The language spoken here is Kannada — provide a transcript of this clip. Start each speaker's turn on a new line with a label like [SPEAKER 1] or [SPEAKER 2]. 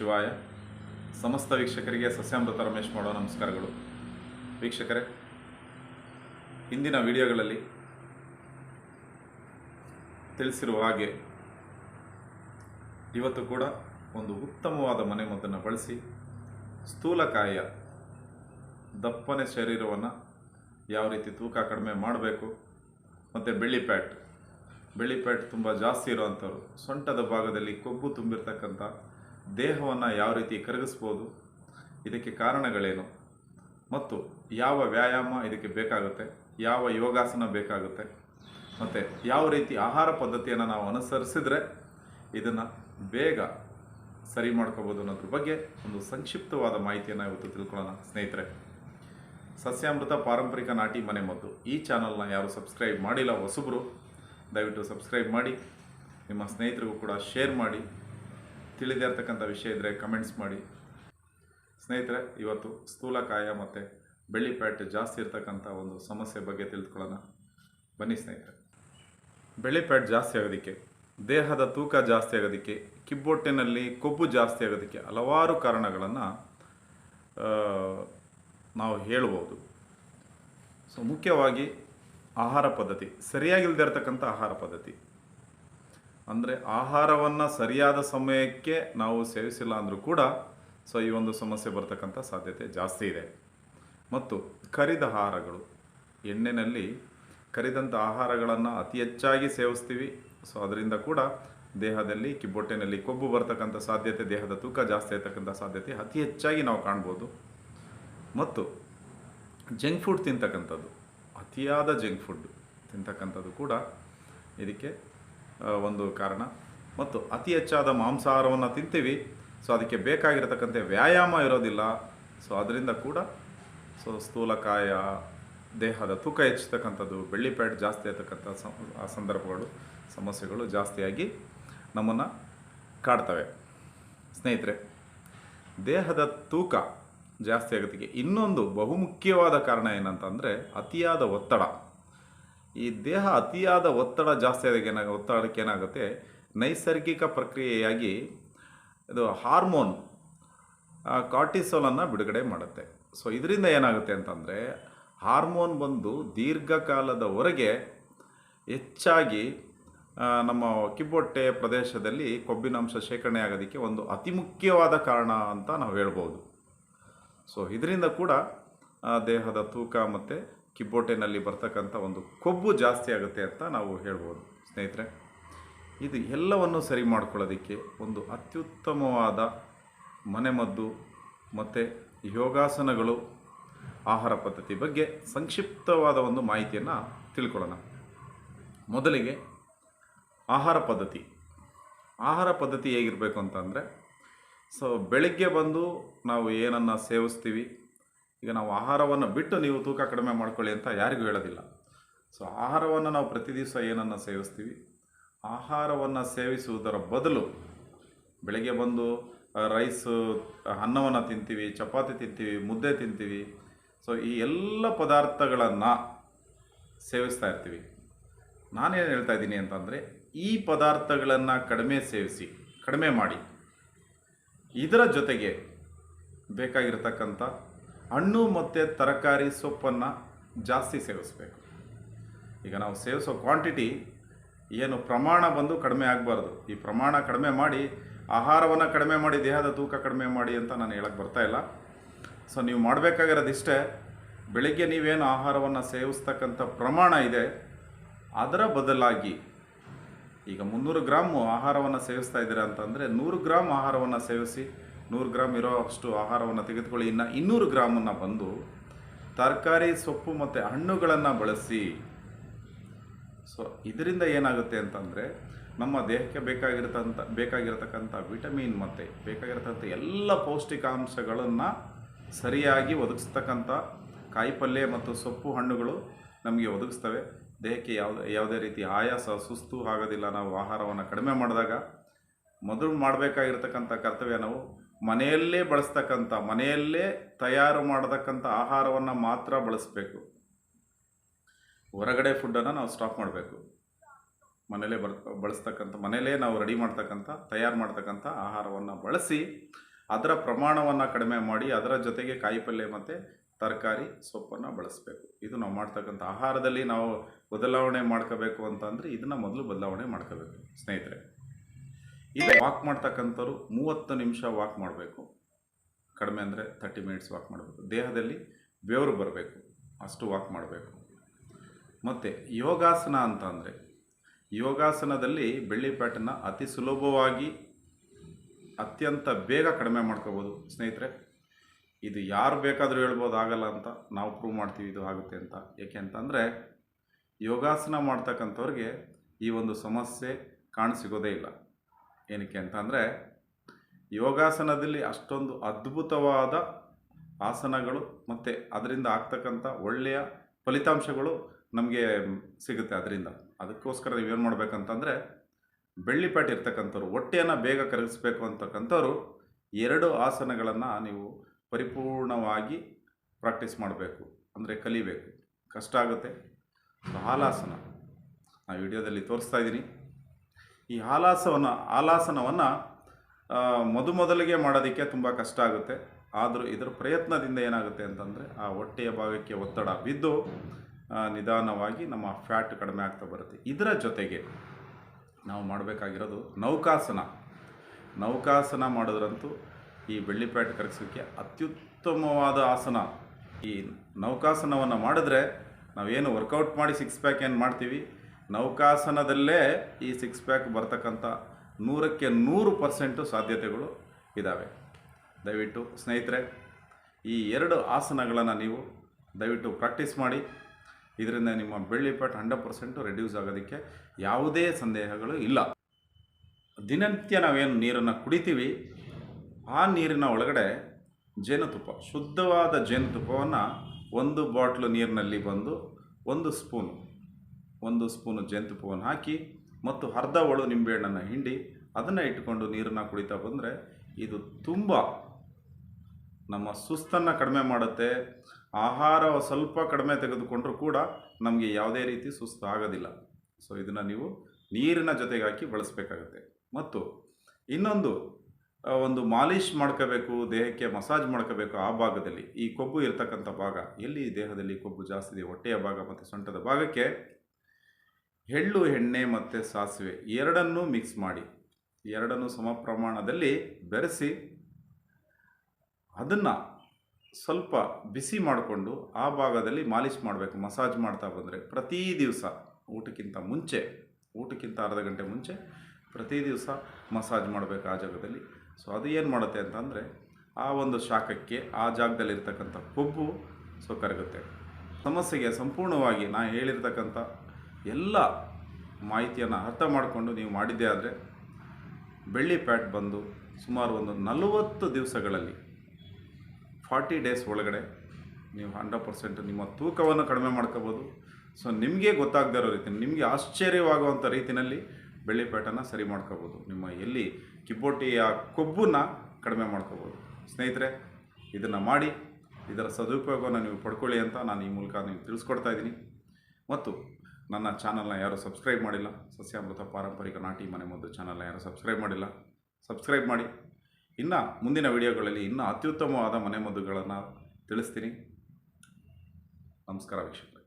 [SPEAKER 1] ಶಿವಾಯ. ಸಮಸ್ತ ವೀಕ್ಷಕರಿಗೆ ಸಸ್ಯಾಮೃತ ರಮೇಶ್ ಮಾಡೋ ನಮಸ್ಕಾರಗಳು. ವೀಕ್ಷಕರೇ ಹಿಂದಿನ ವಿಡಿಯೋಗಳಲ್ಲಿ ತಿಳಿಸಿರುವ ಹಾಗೆ ಇವತ್ತು ಕೂಡ ಒಂದು ಉತ್ತಮವಾದ ಮನೆಮದ್ದನ್ನು ಬಳಸಿ ಸ್ಥೂಲಕಾಯ ದಪ್ಪನೆ ಶರೀರವನ್ನು ಯಾವ ರೀತಿ ತೂಕ ಕಡಿಮೆ ಮಾಡಬೇಕು ಮತ್ತು ಬೆಳ್ಳಿ ಪ್ಯಾಟ್. ಬೆಳ್ಳಿ ಪ್ಯಾಟ್ ತುಂಬ ಜಾಸ್ತಿ ಇರುವಂಥವ್ರು. ಸೊಂಟದ ಭಾಗದಲ್ಲಿ ಕೊಬ್ಬು ತುಂಬಿರ್ತಕ್ಕಂಥ ದೇಹವನ್ನು ಯಾವ ರೀತಿ ಕರಗಿಸ್ಬೋದು, ಇದಕ್ಕೆ ಕಾರಣಗಳೇನು, ಮತ್ತು ಯಾವ ವ್ಯಾಯಾಮ ಇದಕ್ಕೆ ಬೇಕಾಗುತ್ತೆ, ಯಾವ ಯೋಗಾಸನ ಬೇಕಾಗುತ್ತೆ, ಮತ್ತು ಯಾವ ರೀತಿ ಆಹಾರ ಪದ್ಧತಿಯನ್ನು ನಾವು ಅನುಸರಿಸಿದ್ರೆ ಇದನ್ನು ಬೇಗ ಸರಿ ಮಾಡ್ಕೋಬೋದು ಅನ್ನೋದ್ರ ಬಗ್ಗೆ ಒಂದು ಸಂಕ್ಷಿಪ್ತವಾದ ಮಾಹಿತಿಯನ್ನು ಇವತ್ತು ತಿಳ್ಕೊಳ್ಳೋಣ, ಸ್ನೇಹಿತರೆ. ಸಸ್ಯಾಮೃತ ಪಾರಂಪರಿಕ ನಾಟಿ ಮನೆ ಮದ್ದು. ಈ ಚಾನಲ್ನ ಯಾರು ಸಬ್ಸ್ಕ್ರೈಬ್ ಮಾಡಿಲ್ಲ ಹೊಸಬ್ರು, ದಯವಿಟ್ಟು ಸಬ್ಸ್ಕ್ರೈಬ್ ಮಾಡಿ, ನಿಮ್ಮ ಸ್ನೇಹಿತರಿಗೂ ಕೂಡ ಶೇರ್ ಮಾಡಿ. ತಿಳಿದೇ ಇರ್ತಕ್ಕಂಥ ವಿಷಯ ಇದ್ದರೆ ಕಮೆಂಟ್ಸ್ ಮಾಡಿ. ಸ್ನೇಹಿತರೆ, ಇವತ್ತು ಸ್ಥೂಲಕಾಯ ಮತ್ತು ಬೆಳ್ಳಿ ಪ್ಯಾಟ್ ಜಾಸ್ತಿ ಇರ್ತಕ್ಕಂಥ ಒಂದು ಸಮಸ್ಯೆ ಬಗ್ಗೆ ತಿಳ್ಕೊಳ್ಳೋಣ ಬನ್ನಿ ಸ್ನೇಹಿತರೆ. ಬೆಳ್ಳಿ ಪ್ಯಾಟ್ ಜಾಸ್ತಿ ಆಗೋದಕ್ಕೆ, ದೇಹದ ತೂಕ ಜಾಸ್ತಿ ಆಗೋದಕ್ಕೆ, ಕಿಬ್ಬೊಟ್ಟಿನಲ್ಲಿ ಕೊಬ್ಬು ಜಾಸ್ತಿ ಆಗೋದಕ್ಕೆ ಹಲವಾರು ಕಾರಣಗಳನ್ನು ನಾವು ಹೇಳ್ಬೋದು. ಸೊ, ಮುಖ್ಯವಾಗಿ ಆಹಾರ ಪದ್ಧತಿ, ಸರಿಯಾಗಿಲ್ದೇ ಇರತಕ್ಕಂಥ ಆಹಾರ ಪದ್ಧತಿ. ಅಂದರೆ ಆಹಾರವನ್ನು ಸರಿಯಾದ ಸಮಯಕ್ಕೆ ನಾವು ಸೇವಿಸಿಲ್ಲ ಅಂದರೂ ಕೂಡ ಸೊ ಈ ಒಂದು ಸಮಸ್ಯೆ ಬರ್ತಕ್ಕಂಥ ಸಾಧ್ಯತೆ ಜಾಸ್ತಿ ಇದೆ. ಮತ್ತು ಕರಿದ ಆಹಾರಗಳು, ಎಣ್ಣೆನಲ್ಲಿ ಕರಿದಂಥ ಆಹಾರಗಳನ್ನು ಅತಿ ಹೆಚ್ಚಾಗಿ ಸೇವಿಸ್ತೀವಿ. ಸೊ ಅದರಿಂದ ಕೂಡ ದೇಹದಲ್ಲಿ ಕಿಬ್ಬೊಟ್ಟೆನಲ್ಲಿ ಕೊಬ್ಬು ಬರ್ತಕ್ಕಂಥ ಸಾಧ್ಯತೆ, ದೇಹದ ತೂಕ ಜಾಸ್ತಿ ಇರ್ತಕ್ಕಂಥ ಸಾಧ್ಯತೆ ಅತಿ ಹೆಚ್ಚಾಗಿ ನಾವು ಕಾಣ್ಬೋದು. ಮತ್ತು ಜಂಕ್ ಫುಡ್ ತಿಂತಕ್ಕಂಥದ್ದು, ಅತಿಯಾದ ಜಂಕ್ ಫುಡ್ ತಿಂತಕ್ಕಂಥದ್ದು ಕೂಡ ಇದಕ್ಕೆ ಒಂದು ಕಾರಣ. ಮತ್ತು ಅತಿ ಹೆಚ್ಚಾದ ಮಾಂಸಾಹಾರವನ್ನು ತಿಂತೀವಿ. ಸೊ ಅದಕ್ಕೆ ಬೇಕಾಗಿರತಕ್ಕಂಥ ವ್ಯಾಯಾಮ ಇರೋದಿಲ್ಲ. ಸೊ ಅದರಿಂದ ಕೂಡ ಸೊ ಸ್ಥೂಲಕಾಯ, ದೇಹದ ತೂಕ ಹೆಚ್ಚತಕ್ಕಂಥದ್ದು ಬೆಳ್ಳಿ ಪ್ಯಾಟ್ ಜಾಸ್ತಿ ಆಗ್ತಕ್ಕಂಥ ಸಂದರ್ಭಗಳು, ಸಮಸ್ಯೆಗಳು ಜಾಸ್ತಿಯಾಗಿ ನಮ್ಮನ್ನು ಕಾಡ್ತವೆ. ಸ್ನೇಹಿತರೆ, ದೇಹದ ತೂಕ ಜಾಸ್ತಿ ಆಗೋದಕ್ಕೆ ಇನ್ನೊಂದು ಬಹುಮುಖ್ಯವಾದ ಕಾರಣ ಏನಂತಂದರೆ ಅತಿಯಾದ ಒತ್ತಡ. ಈ ದೇಹ ಅತಿಯಾದ ಒತ್ತಡ ಜಾಸ್ತಿ ಆದಾಗ ಏನಾಗ, ಒತ್ತಡಕ್ಕೆ ಏನಾಗುತ್ತೆ? ನೈಸರ್ಗಿಕ ಪ್ರಕ್ರಿಯೆಯಾಗಿ ಇದು ಹಾರ್ಮೋನ್ ಕಾರ್ಟಿಸೋಲನ್ನು ಬಿಡುಗಡೆ ಮಾಡುತ್ತೆ. ಸೊ, ಇದರಿಂದ ಏನಾಗುತ್ತೆ ಅಂತಂದರೆ, ಹಾರ್ಮೋನ್ ಬಂದು ದೀರ್ಘಕಾಲದವರೆಗೆ ಹೆಚ್ಚಾಗಿ ನಮ್ಮ ಕಿಬ್ಬೊಟ್ಟೆ ಪ್ರದೇಶದಲ್ಲಿ ಕೊಬ್ಬಿನಾಂಶ ಶೇಖರಣೆ ಆಗೋದಕ್ಕೆ ಒಂದು ಅತಿ ಮುಖ್ಯವಾದ ಕಾರಣ ಅಂತ ನಾವು ಹೇಳ್ಬೋದು. ಸೊ, ಇದರಿಂದ ಕೂಡ ದೇಹದ ತೂಕ ಮತ್ತು ಕಿಬ್ಬೊಟ್ಟೆನಲ್ಲಿ ಬರ್ತಕ್ಕಂಥ ಒಂದು ಕೊಬ್ಬು ಜಾಸ್ತಿ ಆಗುತ್ತೆ ಅಂತ ನಾವು ಹೇಳ್ಬೋದು. ಸ್ನೇಹಿತರೆ, ಇದು ಎಲ್ಲವನ್ನು ಸರಿ ಮಾಡ್ಕೊಳ್ಳೋದಕ್ಕೆ ಒಂದು ಅತ್ಯುತ್ತಮವಾದ ಮನೆಮದ್ದು ಮತ್ತು ಯೋಗಾಸನಗಳು, ಆಹಾರ ಪದ್ಧತಿ ಬಗ್ಗೆ ಸಂಕ್ಷಿಪ್ತವಾದ ಒಂದು ಮಾಹಿತಿಯನ್ನು ತಿಳ್ಕೊಳ್ಳೋಣ. ಮೊದಲಿಗೆ ಆಹಾರ ಪದ್ಧತಿ. ಆಹಾರ ಪದ್ಧತಿ ಹೇಗಿರಬೇಕು ಅಂತಂದರೆ, ಸೊ ಬೆಳಗ್ಗೆ ಬಂದು ನಾವು ಏನನ್ನು ಸೇವಿಸ್ತೀವಿ ಈಗ ನಾವು ಆಹಾರವನ್ನು ಬಿಟ್ಟು ನೀವು ತೂಕ ಕಡಿಮೆ ಮಾಡ್ಕೊಳ್ಳಿ ಅಂತ ಯಾರಿಗೂ ಹೇಳೋದಿಲ್ಲ. ಸೊ ಆಹಾರವನ್ನು ನಾವು ಪ್ರತಿ ದಿವಸ ಏನನ್ನು ಸೇವಿಸ್ತೀವಿ? ಆಹಾರವನ್ನು ಸೇವಿಸುವುದರ ಬದಲು ಬೆಳಗ್ಗೆ ಬಂದು ರೈಸು ಅನ್ನವನ್ನು ತಿಂತೀವಿ, ಚಪಾತಿ ತಿಂತೀವಿ, ಮುದ್ದೆ ತಿಂತೀವಿ. ಸೊ ಈ ಎಲ್ಲ ಪದಾರ್ಥಗಳನ್ನು ಸೇವಿಸ್ತಾ ಇರ್ತೀವಿ. ನಾನೇನು ಹೇಳ್ತಾ ಇದ್ದೀನಿ ಅಂತಂದರೆ, ಈ ಪದಾರ್ಥಗಳನ್ನು ಕಡಿಮೆ ಸೇವಿಸಿ, ಕಡಿಮೆ ಮಾಡಿ, ಇದರ ಜೊತೆಗೆ ಬೇಕಾಗಿರ್ತಕ್ಕಂಥ ಹಣ್ಣು ಮತ್ತು ತರಕಾರಿ ಸೊಪ್ಪನ್ನು ಜಾಸ್ತಿ ಸೇವಿಸಬೇಕು. ಈಗ ನಾವು ಸೇವಿಸೋ ಕ್ವಾಂಟಿಟಿ ಏನು ಪ್ರಮಾಣ ಬಂದು ಕಡಿಮೆ ಆಗಬಾರ್ದು. ಈ ಪ್ರಮಾಣ ಕಡಿಮೆ ಮಾಡಿ, ಆಹಾರವನ್ನು ಕಡಿಮೆ ಮಾಡಿ, ದೇಹದ ತೂಕ ಕಡಿಮೆ ಮಾಡಿ ಅಂತ ನಾನು ಹೇಳಕ್ಕೆ ಬರ್ತಾ ಇಲ್ಲ. ಸೊ ನೀವು ಮಾಡಬೇಕಾಗಿರೋದಿಷ್ಟೇ ಬೆಳಗ್ಗೆ ನೀವೇನು ಆಹಾರವನ್ನು ಸೇವಿಸ್ತಕ್ಕಂಥ ಪ್ರಮಾಣ ಇದೆ, ಅದರ ಬದಲಾಗಿ ಈಗ ಮುನ್ನೂರು ಗ್ರಾಮು ಆಹಾರವನ್ನು ಸೇವಿಸ್ತಾ ಇದ್ದೀರಾ ಅಂತಂದರೆ ನೂರು ಗ್ರಾಮ್ ಆಹಾರವನ್ನು ಸೇವಿಸಿ ನೂರು ಗ್ರಾಮ್ ಇರೋ ಅಷ್ಟು ಆಹಾರವನ್ನು ತೆಗೆದುಕೊಳ್ಳಿ. ಇನ್ನು ಇನ್ನೂರು ಗ್ರಾಮನ್ನು ಬಂದು ತರಕಾರಿ, ಸೊಪ್ಪು ಮತ್ತು ಹಣ್ಣುಗಳನ್ನು ಬಳಸಿ. ಸೊ ಇದರಿಂದ ಏನಾಗುತ್ತೆ ಅಂತಂದರೆ ನಮ್ಮ ದೇಹಕ್ಕೆ ಬೇಕಾಗಿರ್ತಂಥ ಬೇಕಾಗಿರತಕ್ಕಂಥ ವಿಟಮಿನ್ ಮತ್ತು ಬೇಕಾಗಿರತಕ್ಕಂಥ ಎಲ್ಲ ಪೌಷ್ಟಿಕಾಂಶಗಳನ್ನು ಸರಿಯಾಗಿ ಒದಗಿಸ್ತಕ್ಕಂಥ ಕಾಯಿಪಲ್ಯ ಮತ್ತು ಸೊಪ್ಪು ಹಣ್ಣುಗಳು ನಮಗೆ ಒದಗಿಸ್ತವೆ. ದೇಹಕ್ಕೆ ಯಾವುದೇ ಯಾವುದೇ ರೀತಿ ಆಯಾಸ, ಸುಸ್ತು ಆಗೋದಿಲ್ಲ. ನಾವು ಆಹಾರವನ್ನು ಕಡಿಮೆ ಮಾಡಿದಾಗ ಮೊದಲು ಮಾಡಬೇಕಾಗಿರ್ತಕ್ಕಂಥ ಕರ್ತವ್ಯ ನಾವು ಮನೆಯಲ್ಲೇ ಬಳಸ್ತಕ್ಕಂಥ, ಮನೆಯಲ್ಲೇ ತಯಾರು ಮಾಡತಕ್ಕಂಥ ಆಹಾರವನ್ನು ಮಾತ್ರ ಬಳಸಬೇಕು. ಹೊರಗಡೆ ಫುಡ್ಡನ್ನು ನಾವು ಸ್ಟಾಪ್ ಮಾಡಬೇಕು. ಮನೆಯಲ್ಲೇ ಬರ್, ಬಳಸ್ತಕ್ಕಂಥ ಮನೇಲೇ ನಾವು ರೆಡಿ ಮಾಡ್ತಕ್ಕಂಥ, ತಯಾರು ಮಾಡ್ತಕ್ಕಂಥ ಆಹಾರವನ್ನು ಬಳಸಿ, ಅದರ ಪ್ರಮಾಣವನ್ನು ಕಡಿಮೆ ಮಾಡಿ, ಅದರ ಜೊತೆಗೆ ಕಾಯಿಪಲ್ಯ ಮತ್ತು ತರಕಾರಿ ಸೊಪ್ಪನ್ನು ಬಳಸಬೇಕು. ಇದು ನಾವು ಮಾಡ್ತಕ್ಕಂಥ ಆಹಾರದಲ್ಲಿ ನಾವು ಬದಲಾವಣೆ ಮಾಡ್ಕೋಬೇಕು ಅಂತಂದರೆ ಇದನ್ನು ಮೊದಲು ಬದಲಾವಣೆ ಮಾಡ್ಕೋಬೇಕು. ಸ್ನೇಹಿತರೆ. ಇದು ವಾಕ್ ಮಾಡ್ತಕ್ಕಂಥವ್ರು ಮೂವತ್ತು ನಿಮಿಷ ವಾಕ್ ಮಾಡಬೇಕು. ಕಡಿಮೆ ಅಂದರೆ ತರ್ಟಿ ಮಿನಿಟ್ಸ್ ವಾಕ್ ಮಾಡಬೇಕು. ದೇಹದಲ್ಲಿ ಬೆವರು ಬರಬೇಕು. ಅಷ್ಟು ವಾಕ್ ಮಾಡಬೇಕು. ಮತ್ತು ಯೋಗಾಸನ ಅಂತ ಅಂದರೆ ಯೋಗಾಸನದಲ್ಲಿ ಬೆಳ್ಳಿ ಪ್ಯಾಟನ್ನ ಅತಿ ಸುಲಭವಾಗಿ ಅತ್ಯಂತ ಬೇಗ ಕಡಿಮೆ ಮಾಡ್ಕೋಬೋದು. ಸ್ನೇಹಿತರೆ, ಇದು ಯಾರು ಬೇಕಾದರೂ ಹೇಳ್ಬೋದು, ಆಗಲ್ಲ ಅಂತ ನಾವು ಪ್ರೂವ್ ಮಾಡ್ತೀವಿ ಇದು ಆಗುತ್ತೆ ಅಂತ. ಏಕೆ ಅಂತಂದರೆ, ಯೋಗಾಸನ ಮಾಡ್ತಕ್ಕಂಥವ್ರಿಗೆ ಈ ಒಂದು ಸಮಸ್ಯೆ ಕಾಣಸಿಗೋದೇ ಇಲ್ಲ. ಏನಕ್ಕೆ ಅಂತಂದರೆ ಯೋಗಾಸನದಲ್ಲಿ ಅಷ್ಟೊಂದು ಅದ್ಭುತವಾದ ಆಸನಗಳು ಮತ್ತು ಅದರಿಂದ ಆಗ್ತಕ್ಕಂಥ ಒಳ್ಳೆಯ ಫಲಿತಾಂಶಗಳು ನಮಗೆ ಸಿಗುತ್ತೆ ಅದರಿಂದ. ಅದಕ್ಕೋಸ್ಕರ ನೀವೇನು ಮಾಡಬೇಕಂತಂದರೆ ಬೆಳ್ಳಿಪಾಟ್ ಇರ್ತಕ್ಕಂಥವ್ರು, ಹೊಟ್ಟೆಯನ್ನು ಬೇಗ ಕರಗಿಸ್ಬೇಕು ಅಂತಕ್ಕಂಥವ್ರು ಎರಡು ಆಸನಗಳನ್ನು ನೀವು ಪರಿಪೂರ್ಣವಾಗಿ ಪ್ರಾಕ್ಟೀಸ್ ಮಾಡಬೇಕು, ಅಂದರೆ ಕಲಿಬೇಕು. ಕಷ್ಟ ಆಗುತ್ತೆ. ಹಾಲಾಸನ ನಾನು ವಿಡಿಯೋದಲ್ಲಿ ತೋರಿಸ್ತಾ ಇದ್ದೀನಿ. ಈ ಆಲಾಸವನ್ನು, ಆಲಾಸನವನ್ನು ಮೊದ ಮೊದಲಿಗೆ ಮಾಡೋದಕ್ಕೆ ತುಂಬ ಕಷ್ಟ ಆಗುತ್ತೆ. ಆದರೂ ಇದರ ಪ್ರಯತ್ನದಿಂದ ಏನಾಗುತ್ತೆ ಅಂತಂದರೆ, ಆ ಹೊಟ್ಟೆಯ ಭಾಗಕ್ಕೆ ಒತ್ತಡ ಬಿದ್ದು ನಿಧಾನವಾಗಿ ನಮ್ಮ ಫ್ಯಾಟ್ ಕಡಿಮೆ ಆಗ್ತಾ ಬರುತ್ತೆ. ಇದರ ಜೊತೆಗೆ ನಾವು ಮಾಡಬೇಕಾಗಿರೋದು ನೌಕಾಸನ. ನೌಕಾಸನ ಮಾಡೋದ್ರಂತೂ ಈ ಬೆಳ್ಳಿ ಪ್ಯಾಟ್ ಕರಗಿಸೋಕ್ಕೆ ಅತ್ಯುತ್ತಮವಾದ ಆಸನ. ಈ ನೌಕಾಸನವನ್ನು ಮಾಡಿದ್ರೆ ನಾವೇನು ವರ್ಕೌಟ್ ಮಾಡಿ ಸಿಕ್ಸ್ ಪ್ಯಾಕ್ ಏನು ಮಾಡ್ತೀವಿ? ನೌಕಾಸನದಲ್ಲೇ ಈ ಸಿಕ್ಸ್ ಪ್ಯಾಕ್ ಬರ್ತಕ್ಕಂಥ ನೂರಕ್ಕೆ ನೂರು ಪರ್ಸೆಂಟು ಸಾಧ್ಯತೆಗಳು ಇದ್ದಾವೆ ದಯವಿಟ್ಟು ಸ್ನೇಹಿತರೆ, ಈ ಎರಡು ಆಸನಗಳನ್ನು ನೀವು ದಯವಿಟ್ಟು ಪ್ರಾಕ್ಟೀಸ್ ಮಾಡಿ. ಇದರಿಂದ ನಿಮ್ಮ ಬೆಳ್ಳಿ ಪಟ್ ಹಂಡ್ರೆಡ್ ಪರ್ಸೆಂಟು ರೆಡ್ಯೂಸ್ ಆಗೋದಕ್ಕೆ ಯಾವುದೇ ಸಂದೇಹಗಳು ಇಲ್ಲ. ದಿನನಿತ್ಯ ನಾವೇನು ನೀರನ್ನು ಕುಡಿತೀವಿ, ಆ ನೀರಿನ ಒಳಗಡೆ ಜೇನುತುಪ್ಪ, ಶುದ್ಧವಾದ ಜೇನುತುಪ್ಪವನ್ನು ಒಂದು ಬಾಟ್ಲು ನೀರಿನಲ್ಲಿ ಬಂದು ಒಂದು ಸ್ಪೂನು ಒಂದು ಸ್ಪೂನು ಜೇನುತುಪ್ಪವನ್ನು ಹಾಕಿ ಮತ್ತು ಅರ್ಧ ಒಳು ನಿಂಬೆಹಣ್ಣನ್ನು ಹಿಂಡಿ ಅದನ್ನು ಇಟ್ಕೊಂಡು ನೀರನ್ನು ಕುಡಿತಾ ಬಂದರೆ ಇದು ತುಂಬ ನಮ್ಮ ಸುಸ್ತನ್ನು ಕಡಿಮೆ ಮಾಡುತ್ತೆ. ಆಹಾರ ಸ್ವಲ್ಪ ಕಡಿಮೆ ತೆಗೆದುಕೊಂಡರೂ ಕೂಡ ನಮಗೆ ಯಾವುದೇ ರೀತಿ ಸುಸ್ತು ಆಗೋದಿಲ್ಲ. ಸೊ ಇದನ್ನು ನೀವು ನೀರಿನ ಜೊತೆಗೆ ಹಾಕಿ ಬಳಸಬೇಕಾಗುತ್ತೆ. ಮತ್ತು ಇನ್ನೊಂದು ಒಂದು ಮಾಲಿಷ್ ಮಾಡ್ಕೋಬೇಕು, ದೇಹಕ್ಕೆ ಮಸಾಜ್ ಮಾಡ್ಕೋಬೇಕು ಆ ಭಾಗದಲ್ಲಿ. ಈ ಕೊಬ್ಬು ಇರತಕ್ಕಂಥ ಭಾಗ, ಎಲ್ಲಿ ದೇಹದಲ್ಲಿ ಕೊಬ್ಬು ಜಾಸ್ತಿ ಇದೆ, ಹೊಟ್ಟೆಯ ಭಾಗ ಮತ್ತು ಸೊಂಟದ ಭಾಗಕ್ಕೆ ಎಳ್ಳು, ಎಣ್ಣೆ ಮತ್ತು ಸಾಸಿವೆ ಎರಡನ್ನೂ ಮಿಕ್ಸ್ ಮಾಡಿ, ಎರಡನ್ನೂ ಸಮ ಪ್ರಮಾಣದಲ್ಲಿ ಬೆರೆಸಿ ಅದನ್ನು ಸ್ವಲ್ಪ ಬಿಸಿ ಮಾಡಿಕೊಂಡು ಆ ಭಾಗದಲ್ಲಿ ಮಾಲಿಷ್ ಮಾಡಬೇಕು, ಮಸಾಜ್ ಮಾಡ್ತಾ ಬಂದರೆ. ಪ್ರತಿ ದಿವಸ ಊಟಕ್ಕಿಂತ ಮುಂಚೆ, ಊಟಕ್ಕಿಂತ ಅರ್ಧ ಗಂಟೆ ಮುಂಚೆ ಪ್ರತಿ ದಿವಸ ಮಸಾಜ್ ಮಾಡಬೇಕು ಆ ಜಾಗದಲ್ಲಿ. ಸೊ ಅದು ಏನು ಮಾಡುತ್ತೆ ಅಂತಂದರೆ, ಆ ಒಂದು ಶಾಖಕ್ಕೆ ಆ ಜಾಗದಲ್ಲಿರ್ತಕ್ಕಂಥ ಕೊಬ್ಬು ಸೊ ಕರಗುತ್ತೆ ಸಮಸ್ಯೆಗೆ ಸಂಪೂರ್ಣವಾಗಿ ನಾ ಹೇಳಿರ್ತಕ್ಕಂಥ ಎಲ್ಲ ಮಾಹಿತಿಯನ್ನು ಅರ್ಥ ಮಾಡಿಕೊಂಡು ನೀವು ಮಾಡಿದ್ದೇ ಆದರೆ ಬೆಳ್ಳಿ ಪ್ಯಾಟ್ ಬಂದು ಸುಮಾರು ಒಂದು ನಲವತ್ತು ದಿವಸಗಳಲ್ಲಿ ಫಾರ್ಟಿ ಡೇಸ್ ಒಳಗಡೆ ನೀವು ಹಂಡ್ರೆಡ್ ಪರ್ಸೆಂಟ್ ನಿಮ್ಮ ತೂಕವನ್ನು ಕಡಿಮೆ ಮಾಡ್ಕೋಬೋದು. ಸೊ ನಿಮಗೆ ಗೊತ್ತಾಗದೇ ಇರೋ ರೀತಿ, ನಿಮಗೆ ಆಶ್ಚರ್ಯವಾಗುವಂಥ ರೀತಿಯಲ್ಲಿ ಬೆಳ್ಳಿ ಪ್ಯಾಟನ್ನು ಸರಿ ಮಾಡ್ಕೋಬೋದು. ನಿಮ್ಮ ಎಲ್ಲಿ ಕಿಬ್ಬೊಟ್ಟಿಯ ಕೊಬ್ಬನ್ನು ಕಡಿಮೆ ಮಾಡ್ಕೋಬೋದು. ಸ್ನೇಹಿತರೆ, ಇದನ್ನು ಮಾಡಿ, ಇದರ ಸದುಪಯೋಗವನ್ನು ನೀವು ಪಡ್ಕೊಳ್ಳಿ ಅಂತ ನಾನು ಈ ಮೂಲಕ ನೀವು ತಿಳಿಸ್ಕೊಡ್ತಾ ಇದ್ದೀನಿ. ಮತ್ತು ನನ್ನ ಚಾನಲ್ನ ಯಾರೂ ಸಬ್ಸ್ಕ್ರೈಬ್ ಮಾಡಿಲ್ಲ. ಸಸ್ಯಾಮೃತ ಪಾರಂಪರಿಕ ನಾಟಿ ಮನೆ ಮದ್ದು ಚಾನಲ್ನ ಯಾರೂ ಸಬ್ಸ್ಕ್ರೈಬ್ ಮಾಡಿಲ್ಲ. ಸಬ್ಸ್ಕ್ರೈಬ್ ಮಾಡಿ. ಇನ್ನು ಮುಂದಿನ ವಿಡಿಯೋಗಳಲ್ಲಿ ಇನ್ನೂ ಅತ್ಯುತ್ತಮವಾದ ಮನೆಮದ್ದುಗಳನ್ನು ತಿಳಿಸ್ತೀನಿ. ನಮಸ್ಕಾರ ವೀಕ್ಷಕರೇ.